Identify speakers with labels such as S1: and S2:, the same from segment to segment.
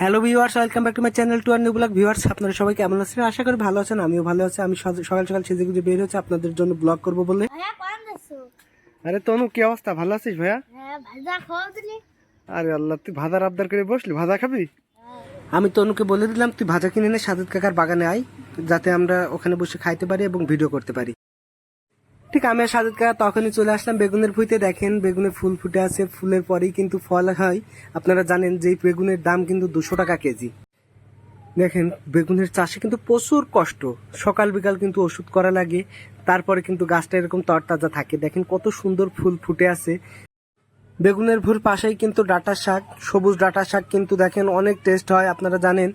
S1: Hello viewers welcome back to my channel to our new blog viewers আপনারা সবাই কেমন আছেন? আশা করি ভালো আছেন আমিও ভালো আছি। আমি সকাল সকাল সেজে গুজে বের হচ্ছে আপনাদের জন্য ব্লগ করব বলে। আরে তনু কি অবস্থা? ভালো আছিস ভাইয়া?
S2: হ্যাঁ
S1: আরে আল্লাহ তুই ভাজার আবদার করে বসলি ভাজা খাবি? আমি তনুকে বলে দিলাম তুই ভাজা কিনে নে সাদত কাকার বাগানে আয় যাতে আমরা ওখানে বসে খাইতে পারি এবং ভিডিও করতে পারি। ঠিক আমি আর কাকা তখনই চলে আসলাম। বেগুনের ভুইতে দেখেন, বেগুনে ফুল ফুটে আছে, ফুলের পরেই কিন্তু ফল হয়। আপনারা জানেন যে বেগুনের দাম কিন্তু দুশো টাকা কেজি। দেখেন, বেগুনের চাষে কিন্তু প্রচুর কষ্ট। সকাল বিকাল কিন্তু ওষুধ করা লাগে, তারপরে কিন্তু গাছটা এরকম তরতাজা থাকে। দেখেন কত সুন্দর ফুল ফুটে আছে। বেগুনের ভুর পাশেই কিন্তু ডাটা শাক, সবুজ ডাটা শাক কিন্তু দেখেন অনেক টেস্ট হয়। আপনারা জানেন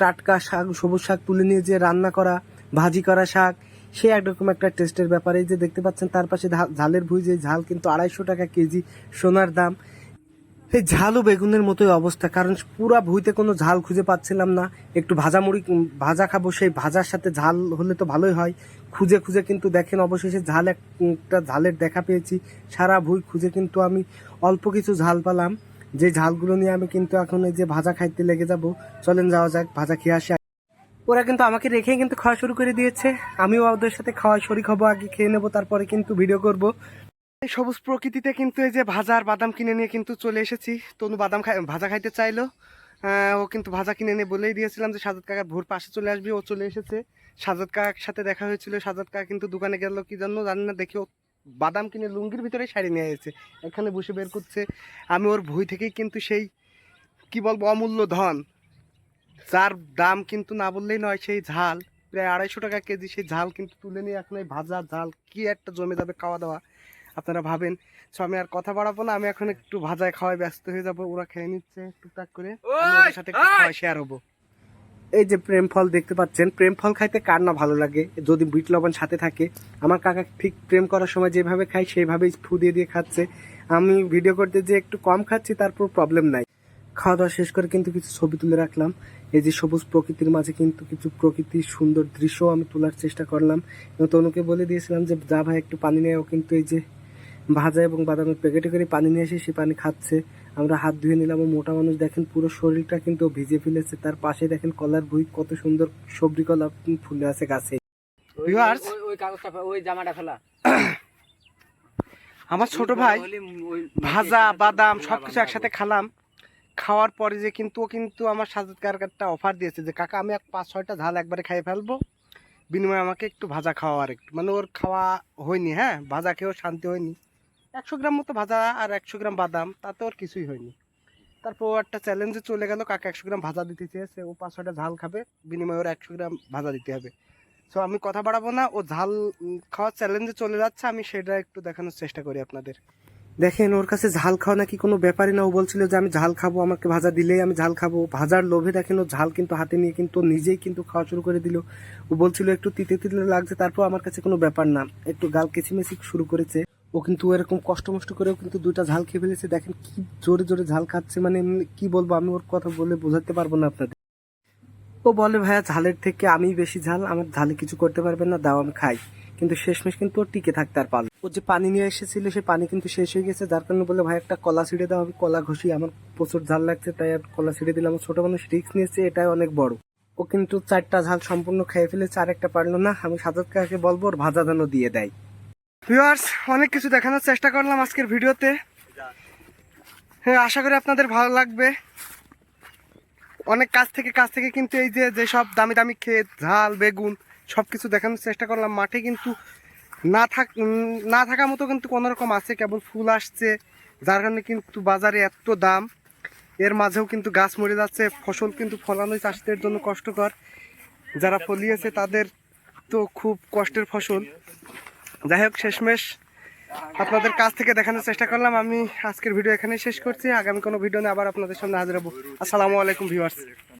S1: টাটকা শাক, সবুজ শাক তুলে নিয়ে যে রান্না করা, ভাজি করা শাক সে একরকম একটা টেস্টের ব্যাপারে যে দেখতে পাচ্ছেন, তার পাশে ঝালের ভুই, যে ঝাল কিন্তু আড়াইশো টাকা কেজি সোনার দাম। এই ঝালও বেগুনের মতোই অবস্থা, কারণ পুরা ভুইতে কোনো ঝাল খুঁজে পাচ্ছিলাম না। একটু ভাজা মুড়ি ভাজা খাব, সেই ভাজার সাথে ঝাল হলে তো ভালোই হয়। খুঁজে খুঁজে কিন্তু দেখেন, অবশেষে ঝাল একটা ঝালের দেখা পেয়েছি। সারা ভুই খুঁজে কিন্তু আমি অল্প কিছু ঝাল পেলাম। যে ঝালগুলো নিয়ে আমি কিন্তু এখন এই যে ভাজা খাইতে লেগে যাব, চলেন যাওয়া যাক, ভাজা খেয়ে আসি। ওরা কিন্তু আমাকে রেখে কিন্তু খাওয়া শুরু করে দিয়েছে। আমিও ওদের সাথে খাওয়া শরিক হব আগে খেয়ে নেব, তারপরে কিন্তু ভিডিও করব। এই সবুজ প্রকৃতিতে কিন্তু এই যে ভাজা আর বাদাম কিনে নিয়ে কিন্তু চলে এসেছি। তনু বাদাম খাই ভাজা খাইতে চাইলো। ও কিন্তু ভাজা কিনে নিয়ে বলেই দিয়েছিলাম যে সাজাদ কাকা ভোর পাশে চলে আসবি, ও চলে এসেছে। সাজাদ কাকার সাথে দেখা হয়েছিল। সাজাদ কাকা কিন্তু দোকানে গেল, কি জন্য জানি না, দেখি ও বাদাম কিনে লুঙ্গির ভিতরে শাড়ি নিয়ে এসেছে। এখানে বসে বের করছে। আমি ওর ভুই থেকেই কিন্তু সেই, কি বলব, অমূল্য ধন। যার দাম কিন্তু না বললেই নয় সেই ঝাল। প্রায় আড়াইশো টাকা কেজি সেই ঝাল কিন্তু তুলে নিয়ে এখন এই ভাজা ঝাল কি একটা জমে যাবে খাওয়া দাওয়া। আপনারা ভাবেন সো আমি আর কথা বাড়াবো না আমি এখন একটু ভাজায় খাওয়ায় ব্যস্ত হয়ে যাব ওরা খেয়ে নিচ্ছে টুকটাক করে। ওদের সাথে শেয়ার হব। এই যে প্রেম ফল দেখতে পাচ্ছেন প্রেম ফল খাইতে কার না ভালো লাগে? যদি বিট লবণ সাথে থাকে আমার কাকা ঠিক প্রেম করার সময় যেভাবে খাই সেইভাবেই ফু দিয়ে দিয়ে খাচ্ছে। আমি ভিডিও করতে যে একটু কম খাচ্ছি তারপর প্রবলেম নাই। খাওয়া দাওয়া শেষ করে কিন্তু কিছু ছবি তুলে রাখলাম। এই যে সবুজ প্রকৃতির মাঝে কিন্তু কিছু প্রকৃতির সুন্দর দৃশ্য আমি তোলার চেষ্টা করলাম। এবং তনুকে বলে দিয়েছিলাম যে যা ভাই একটু পানি নেয় ও কিন্তু এই যে ভাজা এবং বাদামের প্যাকেটে করে পানি নিয়ে এসে সে পানি খাচ্ছে। আমরা হাত ধুয়ে নিলাম। ও মোটা মানুষ দেখেন পুরো শরীরটা কিন্তু ভিজে ফেলেছে। তার পাশে দেখেন কলার ভুই কত সুন্দর সবজি কলা ফুলে আছে গাছে।
S3: ওই-
S1: Viewers?
S3: ওই- ওই কাগজটা ফে- ওই জামাটা ফেলা।
S1: আমার ছোট ভাই ভাজা বাদাম সবকিছু একসাথে খালাম। খাওয়ার পরে যে কিন্তু ও কিন্তু আমার সাজাদ কারকারটা অফার দিয়েছে যে, কাকা, আমি এক পাঁচ, ছয়টা ঝাল একবারে খাইয়ে ফেলব। বিনিময়ে আমাকে একটু ভাজা খাওয়া আর একটু। মানে ওর খাওয়া হয়নি হ্যাঁ? ভাজা খেয়েও শান্তি হয়নি। একশো গ্রাম মতো ভাজা আর একশো গ্রাম বাদাম, তাতে ওর কিছুই হয়নি। তারপর একটা চ্যালেঞ্জে চলে গেল, কাকা, একশো গ্রাম ভাজা দিতে চেয়েছে, ও পাঁচ, ছয়টা ঝাল খাবে, বিনিময়ে ওর একশো গ্রাম ভাজা দিতে হবে। সো আমি কথা বাড়াবো না, ও ঝাল খাওয়ার চ্যালেঞ্জে চলে যাচ্ছে, আমি সেটা একটু দেখানোর চেষ্টা করি আপনাদের। দেখেন, ওর কাছে ঝাল খাওয়া নাকি কোনো ব্যাপারই না। ও বলছিল যে, আমি ঝাল খাব, আমাকে ভাজা দিলেই আমি ঝাল খাব। ভাজার লোভে দেখেন, ও ঝাল কিন্তু হাতে নিয়ে কিন্তু নিজেই কিন্তু খাওয়া শুরু করে দিল। ও বলছিল, একটু তিতে তিতে লাগছে, তারপর আমার কাছে কোনো ব্যাপার না। একটু গাল কেচিমেচি শুরু করেছে। ও কিন্তু এরকম কষ্ট মষ্ট করেও কিন্তু দুইটা ঝাল খেয়ে ফেলেছে। দেখেন, কি জোরে জোরে ঝাল খাচ্ছে। মানে কি বলব, আমি ওর কথা বলে বোঝাতে পারব না আপনাদের। ও বলে, ভাইয়া, ঝালের থেকে আমি বেশি ঝাল, আমার ঝালে কিছু করতে পারবেন না, দাও, আমি খাই। কিন্তু শেষমেশ কিন্তু ও টিকে থাকতে আর পারল ও যে পানি নিয়ে এসেছিল, সে পানি কিন্তু শেষ হয়ে গেছে। যার কারণে বলে, ভাই, একটা কলা ছিঁড়ে দাও, আমি কলা ঘষি, আমার প্রচুর ঝাল লাগছে, তাই আর কলা ছিঁড়ে দিলাম। ছোট মানুষ রিক্স নিয়েছে, এটাই অনেক বড়। ও কিন্তু চারটা ঝাল সম্পূর্ণ খেয়ে ফেলেছে, আর একটা পারল না। আমি সাজাদ কাকে বলব, ওর ভাজা যেন দিয়ে দেয়। ভিউয়ার্স অনেক কিছু দেখানোর চেষ্টা করলাম আজকের ভিডিওতে। হ্যাঁ আশা করি আপনাদের ভালো লাগবে। অনেক কাছ থেকে কাছ থেকে কিন্তু এই যে, যেসব দামি দামি ক্ষেত ঝাল, বেগুন সব কিছু দেখানোর চেষ্টা করলাম। মাঠে কিন্তু না থাক না থাকার মতো কিন্তু কোনো রকম আছে। কেবল ফুল আসছে, যার কারণে কিন্তু বাজারে এত দাম। এর মাঝেও কিন্তু গাছ মরে যাচ্ছে। ফসল কিন্তু ফলানোই চাষিদের জন্য কষ্টকর। যারা ফলিয়েছে তাদের তো খুব কষ্টের ফসল। যাই হোক, শেষমেশ আপনাদের কাছ থেকে দেখানোর চেষ্টা করলাম। আমি আজকের ভিডিও এখানেই শেষ করছি। আগামী কোনো ভিডিও নিয়ে আবার আপনাদের সামনে হাজির হব। আসসালামু আলাইকুম ভিউয়ার্স